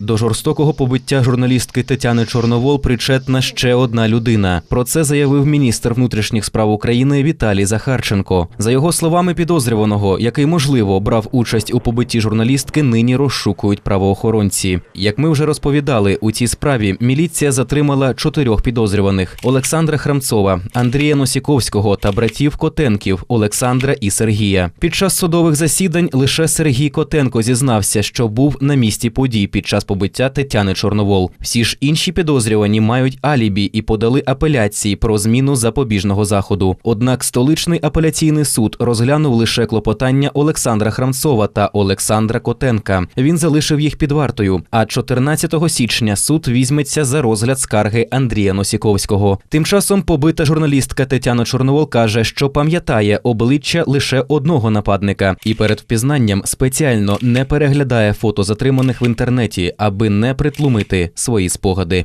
До жорстокого побиття журналістки Тетяни Чорновол причетна ще одна людина. Про це заявив міністр внутрішніх справ України Віталій Захарченко. За його словами, підозрюваного, який можливо брав участь у побитті журналістки, нині розшукують правоохоронці. Як ми вже розповідали, у цій справі міліція затримала чотирьох підозрюваних: Олександра Храмцова, Андрія Носіковського та братів Котенків Олександра і Сергія. Під час судових засідань лише Сергій Котенко зізнався, що був на місці подій під час побиття Тетяни Чорновол. Всі ж інші підозрювані мають алібі і подали апеляції про зміну запобіжного заходу. Однак столичний апеляційний суд розглянув лише клопотання Олександра Храмцова та Олександра Котенка. Він залишив їх під вартою. А 14 січня суд візьметься за розгляд скарги Андрія Носіковського. Тим часом побита журналістка Тетяна Чорновол каже, що пам'ятає обличчя лише одного нападника, і перед впізнанням спеціально не переглядає фото затриманих в інтернеті, аби не притлумити свої спогади.